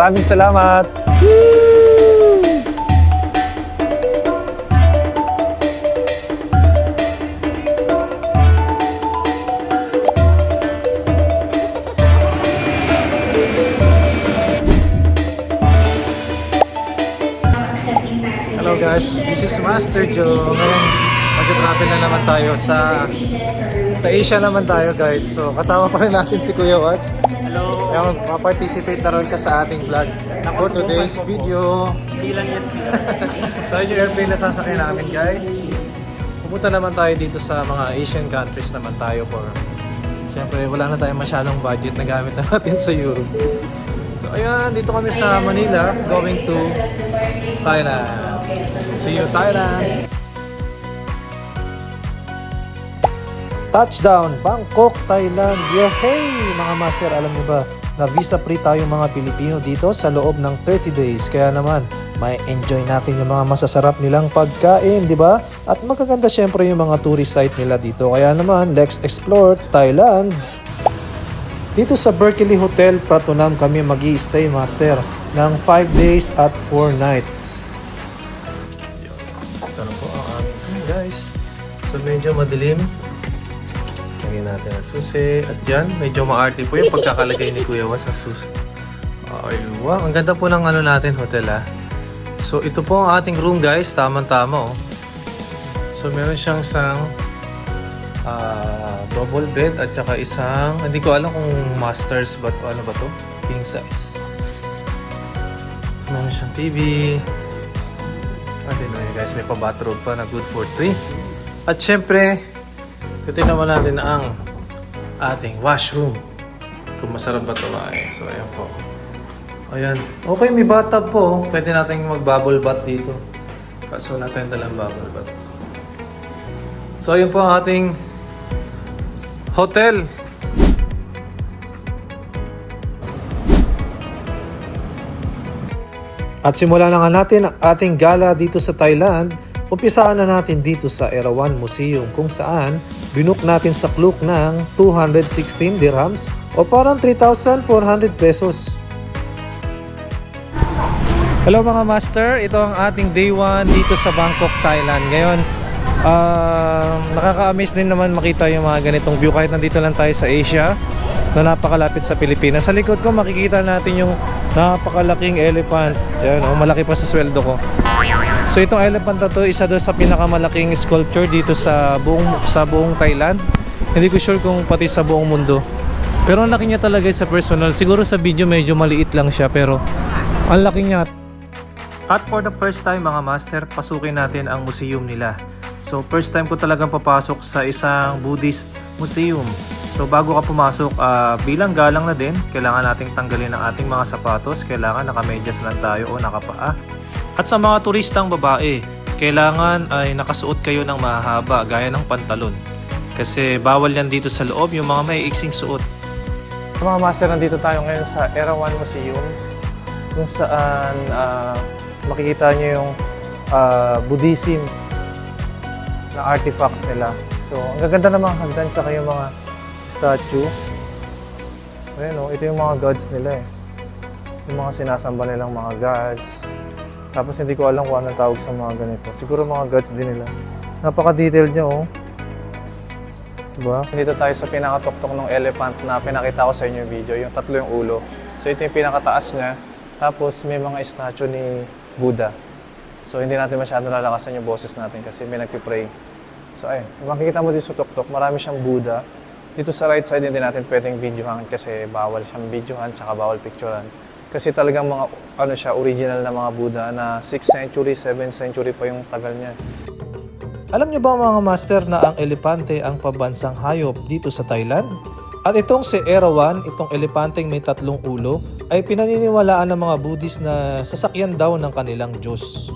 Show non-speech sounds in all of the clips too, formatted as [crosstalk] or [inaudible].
Maraming salamat! Hello guys, this is Master Joe. Ngayon, mag-travel na naman tayo sa sa Asia naman tayo guys. So kasama pa rin natin si Kuya Watch. Hello. Kaya mag-participate na raw siya sa ating vlog. For today's video. Bilang yes. So yun yung airplane na sasakyan namin guys. Pupunta naman tayo dito sa mga Asian countries naman tayo for Siyempre wala na tayong masyadong budget na gamit na natin sa Europe. So ayan, dito kami sa Manila going to Thailand. See you Thailand! Touchdown, Bangkok, Thailand. Yehey! Mga master, alam niyo ba na visa free tayo mga Pilipino dito sa loob ng 30 days. Kaya naman, may enjoy natin yung mga masasarap nilang pagkain, di ba? At magaganda syempre yung mga tourist site nila dito. Kaya naman, let's explore Thailand. Dito sa Berkeley Hotel, Pratunam kami mag stay master ng 5 days at 4 nights. Ito na po ang aming guys. So medyo madilim. Lagyan natin ang susi. At yan, medyo maarte po yung pagkakalagay ni Kuya Was ng susi. Ay, wow. Ang ganda po ng ano natin, hotel ah. So ito po ang ating room guys. Tama-tama oh. So meron siyang isang ah, double bed at saka isang, hindi ko alam kung masters but ano ba to? King size. Tapos meron siyang TV. At yun yun, guys, may pa-bathrobe pa na good for 3. At syempre, ito naman natin ang ating washroom. Kung masarap ba ito eh. So, ayan po. Ayan. Okay, may bathtub po. Pwede natin mag-bubble bath dito. Kaso natin dalang bubble bath. So, ayun po ang ating hotel. At simulan na nga natin ang ating gala dito sa Thailand. Umpisaan na natin dito sa Erawan Museum kung saan binook natin sa kluk ng 216 dirhams o parang 3,400 pesos. Hello mga master, ito ang ating day 1 dito sa Bangkok, Thailand. Ngayon, ah, nakaka-amaze din naman makita yung mga ganitong view kahit nandito lang tayo sa Asia na napakalapit sa Pilipinas. Sa likod ko makikita natin yung napakalaking elephant. Yan, oh, malaki pa sa sweldo ko. So itong elephant na to, isa doon sa pinakamalaking sculpture dito sa buong sa buong Thailand. Hindi ko sure kung pati sa buong mundo. Pero ang laki niya talaga sa personal. Siguro sa video medyo maliit lang siya pero ang laki niya. At for the first time mga master, pasukin natin ang museum nila. So first time ko talagang papasok sa isang Buddhist museum. So bago ka pumasok, ah, bilang galang na din, kailangan nating tanggalin ang ating mga sapatos. Kailangan nakamedyas lang tayo o nakapaa. At sa mga turistang babae, kailangan ay nakasuot kayo ng mahaba gaya ng pantalon. Kasi bawal yan dito sa loob yung mga may iksing suot. Mga master, nandito tayo ngayon sa Erawan Museum kung saan ah, makikita nyo yung ah, Buddhism na artifacts nila. So, ang gaganda ng mga hagdan tsaka yung mga statue. Ayan o, ito yung mga gods nila eh. Yung mga sinasamba nilang mga gods. Tapos hindi ko alam kung anong tawag sa mga ganito. Siguro mga gods din nila. Napaka-detailed nyo oh. Diba? Dito tayo sa pinakatoktok ng elephant na pinakita ko sa inyo video, yung tatlo yung ulo. So ito yung pinakataas niya. Tapos may mga statue ni Buddha. So hindi natin masyado lalakasan yung boses natin kasi may nagpipray. So ayun, makikita mo dito sa tuktok, marami siyang Buddha. Dito sa right side hindi natin pwedeng videohan kasi bawal siyang videohan tsaka bawal picturean. Kasi talagang mga ano siya, original na mga Buddha na 6th century, 7th century pa yung tagal niya. Alam niyo ba mga master na ang elepante ang pabansang hayop dito sa Thailand? At itong si Erawan, itong elepanteng may tatlong ulo, ay pinaniniwalaan ng mga Buddhist na sasakyan daw ng kanilang Diyos.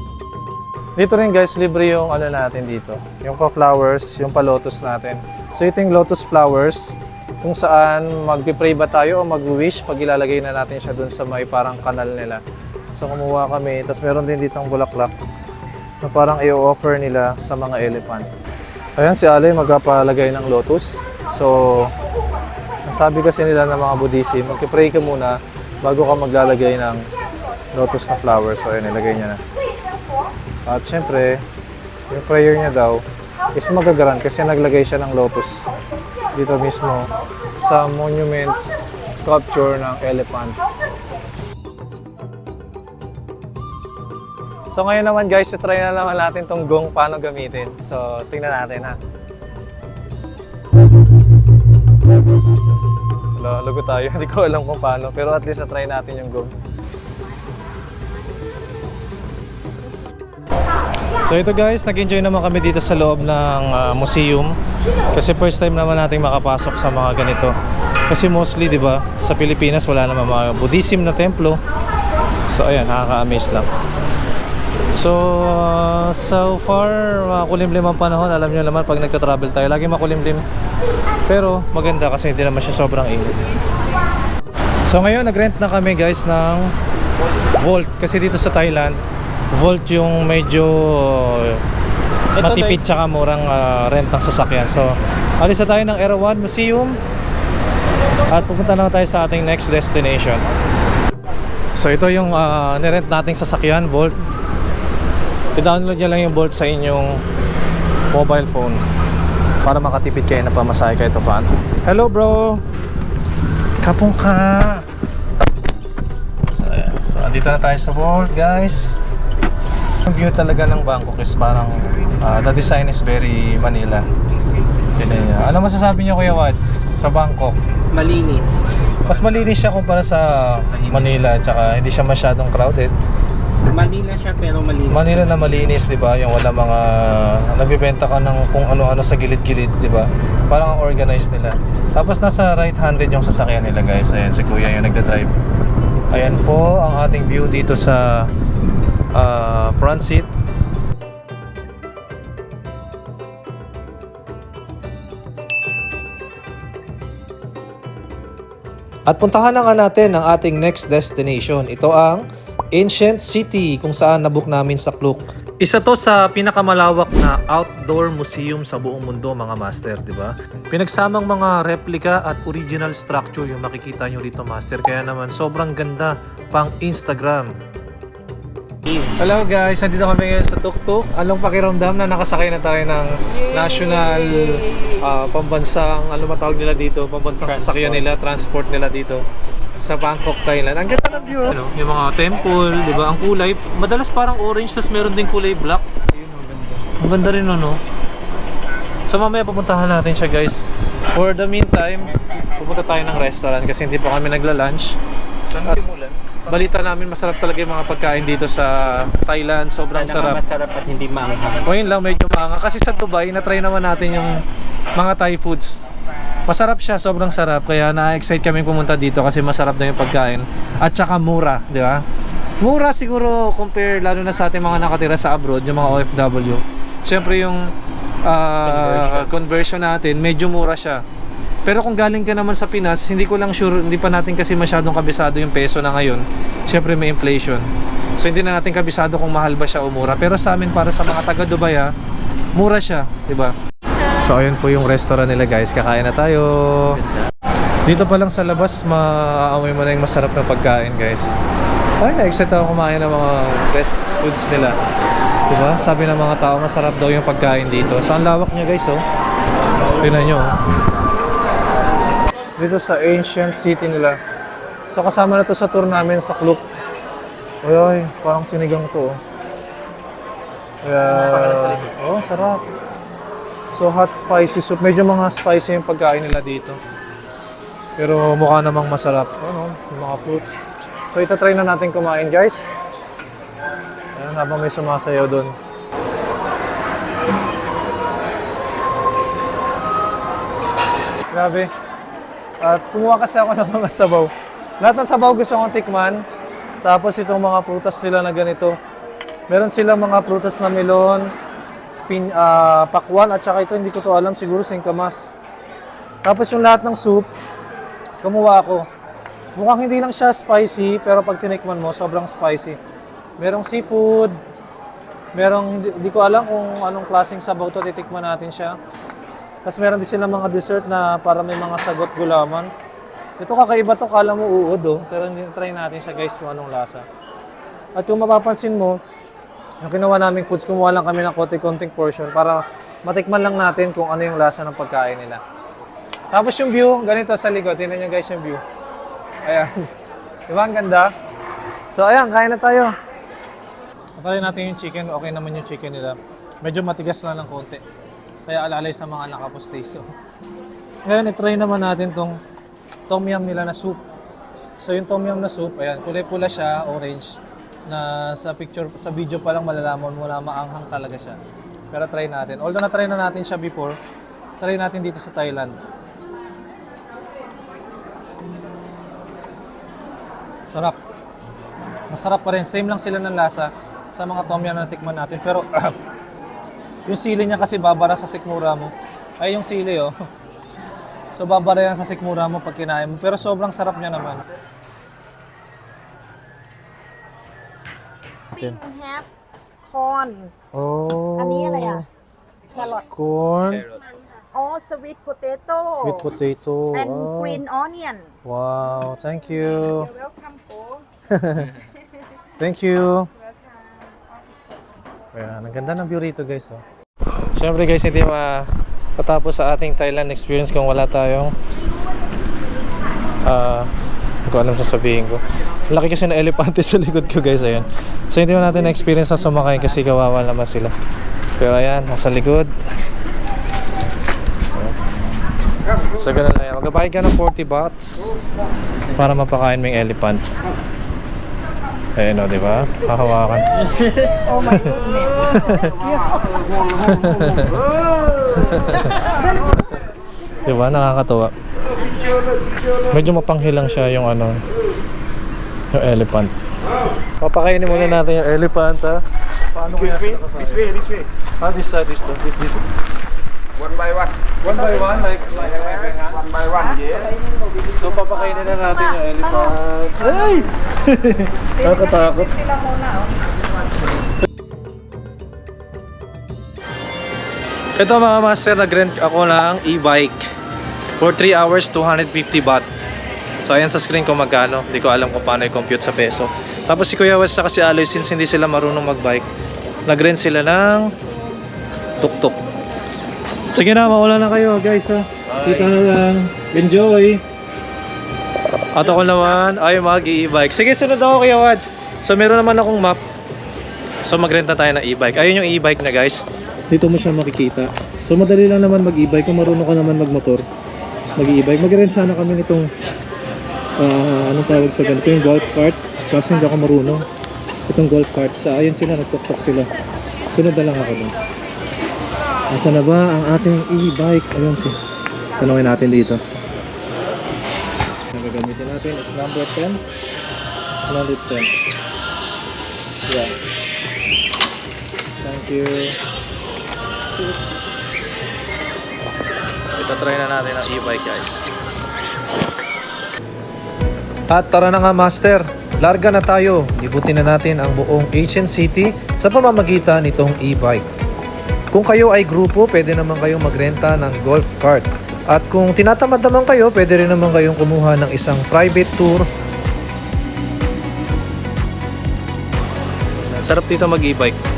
Dito rin guys, libre yung ano natin dito. Yung pa-flowers, yung pa-lotus natin. So ito yung lotus flowers, kung saan magpipray ba tayo o mag-wish pag ilalagay na natin siya dun sa may parang kanal nila. So kumuha kami, tapos meron din ditong bulaklak na parang i-offer nila sa mga elephant. Ayan si Ale magpapalagay ng lotus. So, sabi kasi nila ng mga Buddhism, magpipray ka muna bago ka maglalagay ng lotus na flower. So, ayan, ilagay niya na. At syempre, yung prayer niya daw is magagaran kasi naglagay siya ng lotus dito mismo sa monument sculpture ng elephant. So ngayon naman guys, try na naman natin tong gong paano gamitin. So tingnan natin ha. Wala, lugo tayo. [laughs] Hindi ko alam kung paano. Pero at least na-try natin yung gong. So ito guys, nag-enjoy naman kami dito sa loob ng ah, museum. Kasi first time naman nating makapasok sa mga ganito. Kasi mostly, di ba, sa Pilipinas wala naman mga Buddhism na templo. So ayan, nakaka-amaze lang. So, uh, so far, makulimlim ang panahon. Alam nyo naman, pag nagka-travel tayo, lagi makulimlim. Pero, maganda kasi hindi naman siya sobrang init. So, ngayon, nag-rent na kami guys ng Volt. Kasi dito sa Thailand, Volt yung medyo uh, matipid tsaka murang uh, rent ng sasakyan. So, alis na tayo ng Erawan Museum at pupunta na tayo sa ating next destination. So, ito yung uh, nirent nating sasakyan, Volt. I-download nyo lang yung Bolt sa inyong mobile phone para makatipid kayo na pamasahe kahit paano. Hello bro! Kapong ka! So, so andito na tayo sa Bolt guys. Yung view talaga ng Bangkok is parang ah, the design is very Manila. Yun, uh, ano masasabi nyo Kuya Wads sa Bangkok? Malinis. Mas malinis siya kumpara sa Manila tsaka hindi siya masyadong crowded. Manila siya pero malinis. Manila na malinis, 'di ba? Yung wala mga nagbebenta ka ng kung ano-ano sa gilid-gilid, 'di ba? Parang ang organized nila. Tapos nasa right-handed yung sasakyan nila, guys. Ayan si Kuya yung nagda-drive. Ayan po ang ating view dito sa ah, front seat. At puntahan na nga natin ang ating next destination. Ito ang Ancient City kung saan nabook namin sa Klook. Isa to sa pinakamalawak na outdoor museum sa buong mundo mga master, di ba? Pinagsamang mga replica at original structure yung makikita nyo rito master. Kaya naman sobrang ganda pang Instagram. Hello guys, nandito kami ngayon sa Tuk Tuk. Anong pakiramdam na nakasakay na tayo ng national ah, pambansang, ano matawag nila dito, pambansang sasakyan nila, transport nila dito sa Bangkok, Thailand. Ang ganda ng view. Ano, yung mga temple, di ba? Ang kulay, madalas parang orange, tapos meron din kulay black. Ang ganda rin ano. So mamaya pupuntahan natin siya guys. For the meantime, pupunta tayo ng restaurant kasi hindi pa kami nagla-lunch. At balita namin masarap talaga yung mga pagkain dito sa Thailand. Sobrang Sana sarap. masarap at hindi maanghang. O yun lang, medyo maanga. Kasi sa Dubai, na-try naman natin yung mga Thai foods. Masarap siya, sobrang sarap. Kaya na-excite kami pumunta dito kasi masarap na yung pagkain. At saka mura, di ba? Mura siguro compare lalo na sa ating mga nakatira sa abroad, yung mga OFW. Siyempre yung ah, conversion. natin, medyo mura siya. Pero kung galing ka naman sa Pinas, hindi ko lang sure, hindi pa natin kasi masyadong kabisado yung peso na ngayon. Siyempre may inflation. So hindi na natin kabisado kung mahal ba siya o mura. Pero sa amin para sa mga taga Dubai, ah, mura siya, 'di ba? So ayun po yung restaurant nila guys. Kakain na tayo. Dito pa lang sa labas, maaamoy mo na yung masarap na pagkain guys. Ay, na-excite ako kumain ng mga best foods nila. Diba? Sabi ng mga tao, masarap daw yung pagkain dito. So, ang lawak niya guys, oh. Tingnan nyo, oh. Dito sa ancient city nila. So, kasama na to sa tour namin sa Klook. Ay, parang sinigang to, oh. Kaya, oh, sarap. So, hot spicy soup. Medyo mga spicy yung pagkain nila dito. Pero mukha namang masarap. Ano, yung mga fruits. So, itatry na natin kumain, guys. Ayan, habang may sumasayaw doon. Grabe. At kumuha kasi ako ng mga sabaw. Lahat ng sabaw gusto kong tikman. Tapos itong mga prutas nila na ganito. Meron silang mga prutas na melon, pin, ah, pakwan, at saka ito hindi ko to alam, siguro singkamas. Tapos yung lahat ng soup, kumuha ako. Mukhang hindi lang siya spicy, pero pag tinikman mo, sobrang spicy. Merong seafood, merong, hindi, hindi ko alam kung anong klaseng sabaw to, titikman natin siya. Tapos meron din silang mga dessert na para may mga sagot gulaman. Ito kakaiba to, kala mo uod oh. Pero try natin siya guys kung anong lasa. At kung mapapansin mo, yung kinuha naming foods, kumuha lang kami ng konti-konting portion para matikman lang natin kung ano yung lasa ng pagkain nila. Tapos yung view, ganito sa likod. Tingnan nyo guys yung view. Ayan. [laughs] Di ba ang ganda? So ayan, kain na tayo. Try natin yung chicken. Okay naman yung chicken nila. Medyo matigas lang ng konti. Kaya alalay sa mga nakapostay. So, ngayon, itry naman natin tong tom yum nila na soup. So yung tom yum na soup, ayan, kulay pula siya, orange, na sa picture, sa video pa lang malalaman mo na maanghang talaga siya. Pero try natin. Although na-try na natin siya before, try natin dito sa Thailand. Sarap. Masarap pa rin. Same lang sila ng lasa sa mga tom yum na tikman natin. Pero [clears throat] yung sili niya kasi babara sa sikmura mo. Ay, yung sili oh. So babara yan sa sikmura mo pag kinain mo. Pero sobrang sarap niya naman. Pink have corn Oh. อันนี้อะไรอ่ะ carrot Corn oh sweet potato with potato. and Wow. green onion Wow, thank you. You're welcome po [laughs] Thank you. Ayan, ang ganda ng view rito guys. Oh. Siyempre guys, hindi matapos sa ating Thailand experience kung wala tayong ah, hindi ko alam sasabihin ko. Laki kasi na elepante [laughs] sa likod ko guys, ayan. So hindi mo natin na-experience na sumakay kasi kawawa naman sila. Pero ayan, nasa likod. So ganun lang yan. Magbabayad ka ng 40 bahts para mapakain mo yung elephant. Ayan o, di ba? Hahawakan. [laughs] oh my goodness [laughs] Di ba? Nakakatuwa. Medyo mapanghilang siya yung ano, yung elephant. Papakainin muna natin yung elephant ha. Paano kaya kasama? This way, this way. Ah, this side, this side, this, this. One by one. One by one, like, like hands. One by one, yes. So, papakainin na natin yung elephant. Ay! [laughs] Nakakatakot. sila muna oh Ito mga master, nag-rent ako ng e-bike for 3 hours, 250 baht. So ayan sa screen ko magkano. Hindi ko alam kung paano i-compute sa peso. Tapos si Kuya Wes sa si Aloy, since hindi sila marunong mag-bike, nag-rent sila ng tuk-tuk. Sige na, maula na kayo guys ha. Dito na lang. Enjoy! At ako naman ay mag-e-bike. Sige, sunod ako Kuya Wads. So meron naman akong map. So mag-rent na tayo ng e-bike. Ayun yung e-bike na guys. Dito mo siya makikita. So madali lang naman mag-e-bike kung marunong ka naman mag-motor. Mag-e-bike. Mag-rent sana kami nitong ah anong tawag sa ganito yung golf cart. Kaso hindi ako marunong. Itong golf cart. Sa ayun sila, nagtuktok sila. Sunod lang ako dun. Asa na ba ang ating e-bike? Ayun si. Tanungin natin dito. Ang gagamitin natin is number 10. Number 10. Yeah. Thank you. So, itatry na natin ang e-bike guys. At tara na nga master, larga na tayo. Libutin na natin ang buong Asian City sa pamamagitan nitong e-bike. Kung kayo ay grupo, pwede naman kayong magrenta ng golf cart. At kung tinatamad naman kayo, pwede rin naman kayong kumuha ng isang private tour. Sarap dito mag-e-bike.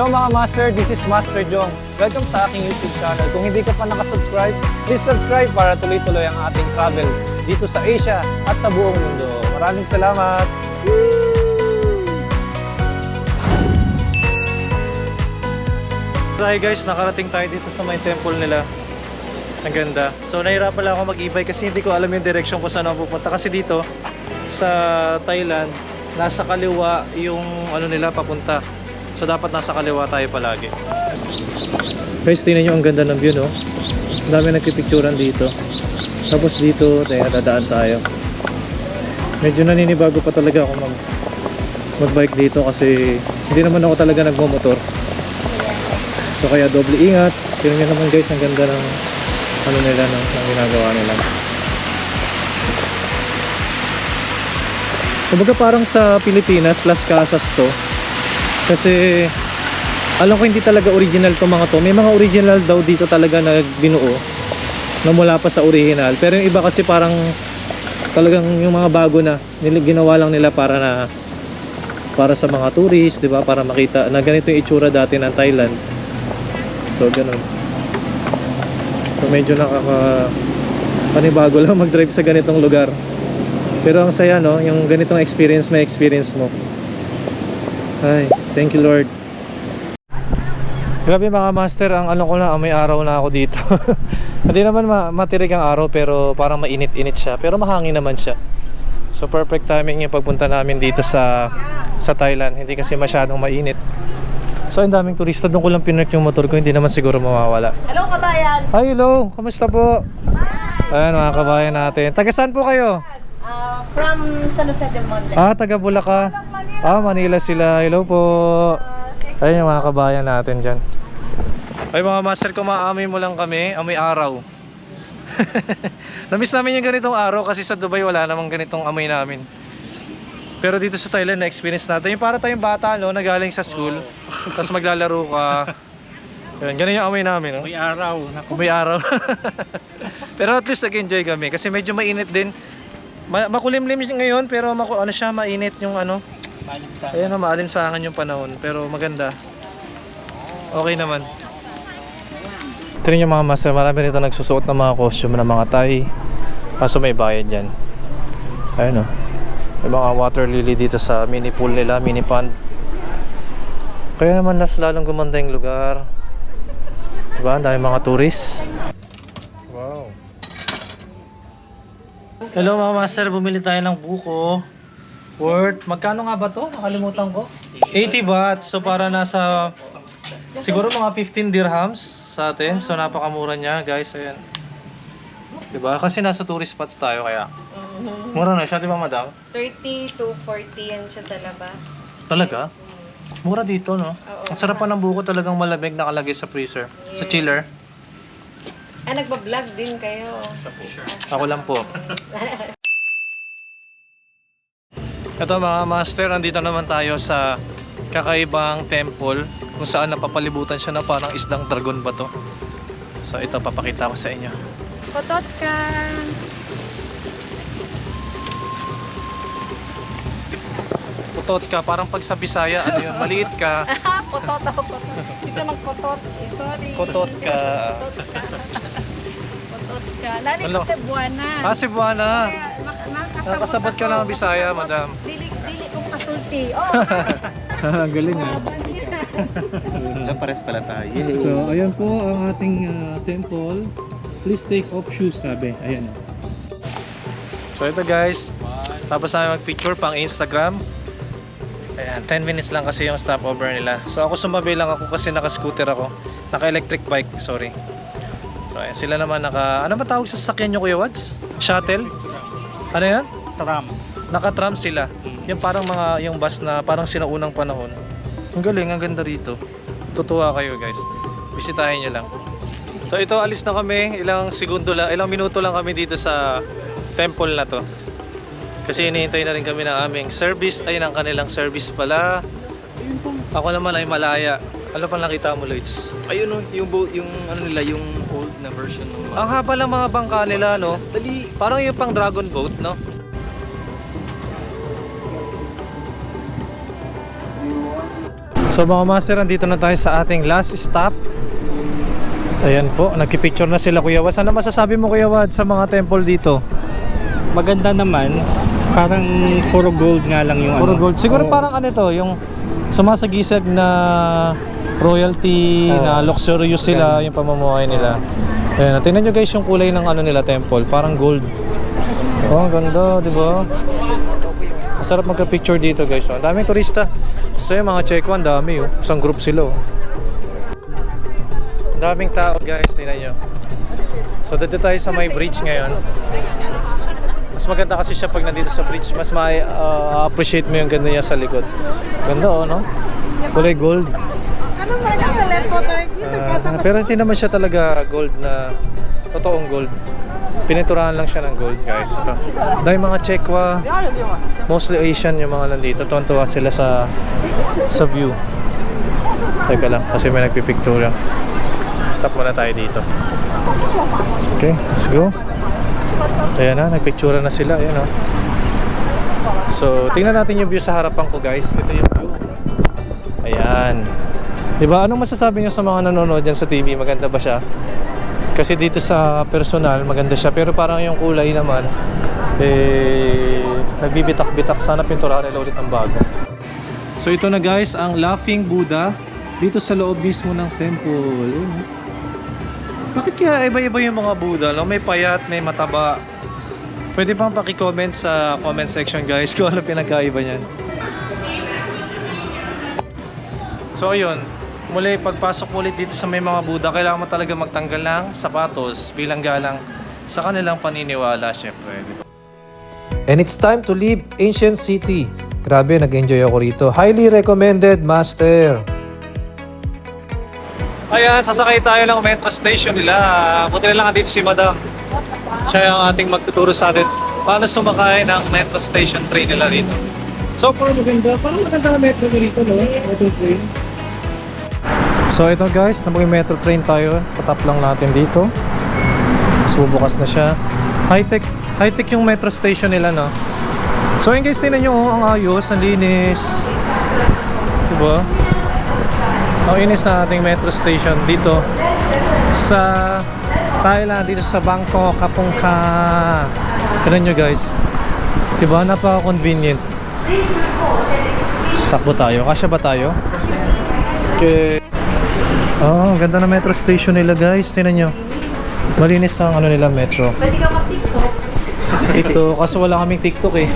Hello mga master, this is Master Jong. Welcome sa aking YouTube channel. Kung hindi ka pa nakasubscribe, please subscribe para tuloy-tuloy ang ating travel dito sa Asia at sa buong mundo. Maraming salamat! Hi guys, nakarating tayo dito sa may temple nila. Ang ganda. So nahirapan lang ako mag-e-bike kasi hindi ko alam yung direction kung saan ako pupunta. Kasi dito sa Thailand, nasa kaliwa yung ano nila papunta. So dapat nasa kaliwa tayo palagi. Guys, tingnan nyo ang ganda ng view, no? Ang dami nagpipicturan dito. Tapos dito, tayo dadaan tayo. Medyo naninibago pa talaga ako mag magbike dito kasi hindi naman ako talaga nagmomotor. So kaya doble ingat. Tingnan nyo naman guys, ang ganda ng ano nila, no? ng ginagawa nila. Kumbaga parang sa Pilipinas, Las Casas to. Kasi alam ko hindi talaga original to mga to. May mga original daw dito talaga na binuo na mula pa sa original. Pero yung iba kasi parang talagang yung mga bago na ginawa lang nila para na para sa mga tourist, 'di ba? Para makita na ganito yung itsura dati ng Thailand. So ganun. So medyo nakaka panibago lang [laughs] mag-drive sa ganitong lugar. Pero ang saya no, yung ganitong experience may experience mo. Ay, thank you Lord. Grabe mga master, ang ano ko na, may araw na ako dito. [laughs] Hindi naman ma matirik ang araw pero parang mainit-init siya. Pero mahangin naman siya. So perfect timing yung pagpunta namin dito sa sa Thailand. Hindi kasi masyadong mainit. So ang daming turista. Doon ko lang pinark yung motor ko. Hindi naman siguro mawawala. Hello, kabayan! Hi, hello. Kamusta po? Ayan mga kabayan natin. Taga saan po kayo? Uh, from San Jose del Monte. Ah, taga Bulacan. Ah, Manila sila. Hello po. Ayun yung mga kabayan natin dyan. Ay mga master, kumaamoy mo lang kami. Amoy araw. [laughs] Namiss namin yung ganitong araw kasi sa Dubai wala namang ganitong amoy namin. Pero dito sa Thailand, na-experience natin. Yung para tayong bata, no, na galing sa school. [laughs] Tapos maglalaro ka. Yun, ganun yung amoy namin, no? May araw. Naku, May araw. [laughs] pero at least nag-enjoy kami kasi medyo mainit din. Ma- makulimlim ngayon pero maku ano siya mainit yung ano. sa... Ayun maalinsangan yung panahon pero maganda. Okay naman. Ito rin yung mga master, marami rito nagsusuot ng mga costume ng mga Thai. Kaso may bayad yan. Ayun o. May mga water lily dito sa mini pool nila, mini pond. Kaya naman mas lalong gumanda yung lugar. Diba? Ang dami mga tourists. Wow. Hello mga master, bumili tayo ng buko. Worth, magkano nga ba to? Nakalimutan ko. 80 baht. So para nasa siguro mga 15 dirhams sa atin. So napakamura niya, guys. Ayan. 'Di ba? Kasi nasa tourist spots tayo kaya. Mura na siya, 'di ba, madam? 30 to 40 yan siya sa labas. Talaga? Mura dito, no? Oo. Ang sarap pa ng buko talagang malamig nakalagay sa freezer. Sa chiller. Ah, nagbablog din kayo. Ako lang po. [laughs] Ito mga master, andito naman tayo sa kakaibang temple kung saan napapalibutan siya na parang isdang dragon ba to. So ito papakita ko sa inyo. Potot ka! Putot ka, parang pag sa Bisaya, ano yun, maliit ka, [laughs] potot ako, potot. Hindi ka magpotot. Eh, sorry. Putot ka. Potot ka. Potot ka. Lali Ano? ko sa Buwana. ah Cebuana. Kaya mak- ka ako. ng Bisaya, madam. Dili, dili kong kasulti. Oh, [laughs] Galing ah. Wala, pares pala tayo. So, ayan po ang ating ah, temple. Please take off shoes, sabi. Ayan. So, ito guys. Tapos namin mag-picture pang Instagram. Ayan, 10 minutes lang kasi yung stopover nila. So, ako sumabi lang ako kasi naka-scooter ako. Naka-electric bike, sorry. So, ayan, sila naman naka... Ano ba tawag sa sasakyan nyo, Kuya Wads? Shuttle? Ano yan? Tram. Naka-tram sila. Yung parang mga, yung bus na parang sinaunang panahon. Ang galing, ang ganda rito. Tutuwa kayo guys. Bisitahin nyo lang. So ito, alis na kami. Ilang segundo lang, ilang minuto lang kami dito sa temple na to. Kasi hinihintay na rin kami ng aming service. Ay, ng kanilang service pala. Ako naman ay malaya. Ano pa nakita mo, Lloyds? Ayun oh, yung boat, yung ano nila, yung old na version ng Ang haba lang mga bangka nila, no? Dali. Parang yung pang dragon boat, no? So mga master, andito na tayo sa ating last stop. Ayan po, nagkipicture na sila Kuya Wad. Ano masasabi mo Kuya Wad sa mga temple dito? Maganda naman. Parang puro gold nga lang yung Puro ano. gold. Siguro Oo. parang ano to, yung sumasagisag na royalty, Oo. na luxurious sila, yung pamumuhay nila. Ayan, tingnan nyo guys yung kulay ng ano nila temple, parang gold. Oh, ang ganda, di ba? Masarap magka-picture dito guys. Oh. Ang daming turista. So yung mga Checo, ang dami oh. Isang group sila oh. Ang daming tao guys, tingnan nyo. So dito tayo sa may bridge ngayon. Mas maganda kasi siya pag nandito sa bridge. Mas ma-appreciate mo yung ganda niya sa likod. Ganda oh, no? Kulay gold. Ano ba na telephone tayo dito? Ah, pero hindi naman siya talaga gold na totoong gold. Pininturahan lang siya ng gold guys. Ito. Dahil mga Chekwa, mostly Asian yung mga nandito. Tuwan-tuwa sila sa sa view. Teka lang, kasi may nagpipicture. Stop muna tayo dito. Okay, let's go. Ayan na, nagpicture na sila. Ayan o. So, tingnan natin yung view sa harapan ko guys. Ito yung view. Ayan. Diba, anong masasabi niyo sa mga nanonood dyan sa TV? Maganda ba siya? Kasi dito sa personal, maganda siya. Pero parang yung kulay naman, eh, nagbibitak-bitak. Sana pinturahan nila ulit ng bago. So ito na guys, ang Laughing Buddha dito sa loob mismo ng temple. Ayun, oh. Bakit kaya iba-iba yung mga Buddha? No? May payat, may mataba. Pwede pang paki-comment sa comment section guys [laughs] kung ano pinagkaiba niyan. So ayun, muli pagpasok ulit dito sa may mga Buddha, kailangan mo talaga magtanggal ng sapatos bilang galang sa kanilang paniniwala syempre. And it's time to leave Ancient City. Grabe, nag-enjoy ako rito. Highly recommended, Master. Ayan, sasakay tayo ng metro station nila. Buti na lang dito si Madam. Siya yung ating magtuturo sa atin paano sumakay ng metro station train nila rito. So, parang maganda. Parang maganda na metro rito, no? Metro train. So, ito guys, na metro train tayo. Patap lang natin dito. Mas bubukas na siya. High-tech, high-tech yung metro station nila, no? So, yun guys, tingnan nyo, oh, ang ayos, ang linis. Diba? Ang inis na ating metro station dito sa Thailand, dito sa Bangkok, Kapungka. Tignan nyo guys. Diba? Napaka-convenient. Takbo tayo. Kasya ba tayo? Okay. Oh, ganda na metro station nila guys. Tingnan nyo. Malinis ang ano nila metro. Pwede ka mag-tiktok. TikTok. Kaso wala kaming TikTok eh.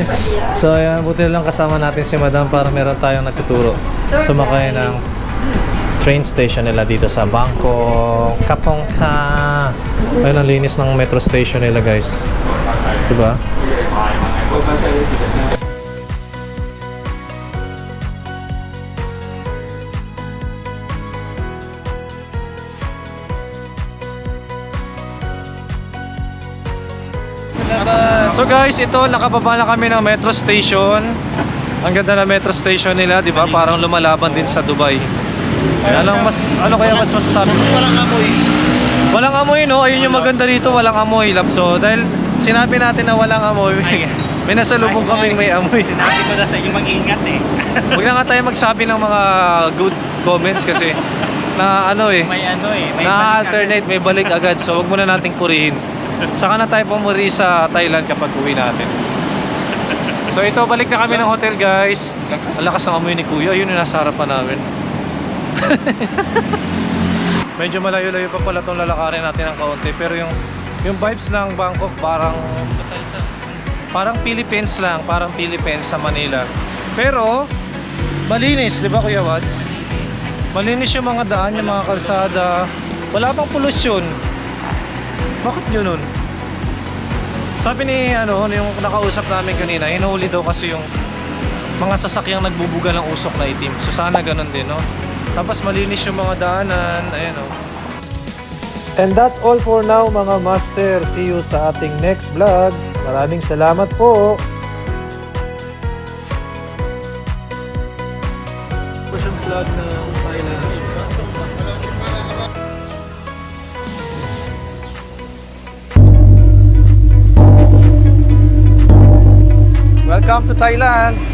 [laughs] so ayan, buti lang kasama natin si Madam para meron tayong nagtuturo. Sumakay ng train station nila dito sa Bangkok, Kapongka. Ayun ang linis ng metro station nila guys. Diba? So guys, ito nakababa na kami ng metro station. Ang ganda ng metro station nila, 'di ba? Parang lumalaban din sa Dubai. Anong mas ano kaya mas masasabi? Walang amoy. Walang amoy, no? Ayun yung maganda dito, walang amoy, Lapso. Dahil sinabi natin na walang amoy. [laughs] May nasalubong kaming may amoy. Sinabi ko na sa inyo mag-ingat eh. [laughs] Huwag na nga tayo magsabi ng mga good comments kasi na ano eh, May ano eh. May na-alternate, may balik agad. So, wag muna nating purihin. Saka na tayo pumuri sa Thailand kapag uwi natin. So, ito, balik na kami ng hotel, guys. Ang lakas ng amoy ni Kuya. Yun yung nasa harapan namin. [laughs] Medyo malayo-layo pa pala itong lalakarin natin ng kaunti. Pero yung, yung vibes ng Bangkok, parang parang Philippines lang. Parang Philippines sa Manila. Pero, malinis, di ba Kuya Wads? Malinis yung mga daan, yung mga kalsada. Wala pang polusyon. Bakit yun nun? Sabi ni ano, yung nakausap namin kanina, hinuhuli daw kasi yung mga sasakyang nagbubuga ng usok na itim. So sana ganun din, no? Tapos malinis yung mga daanan, ayan oh. And that's all for now, mga Master. See you sa ating next vlog. Maraming salamat po. Version vlog na Thailand. Welcome to Thailand!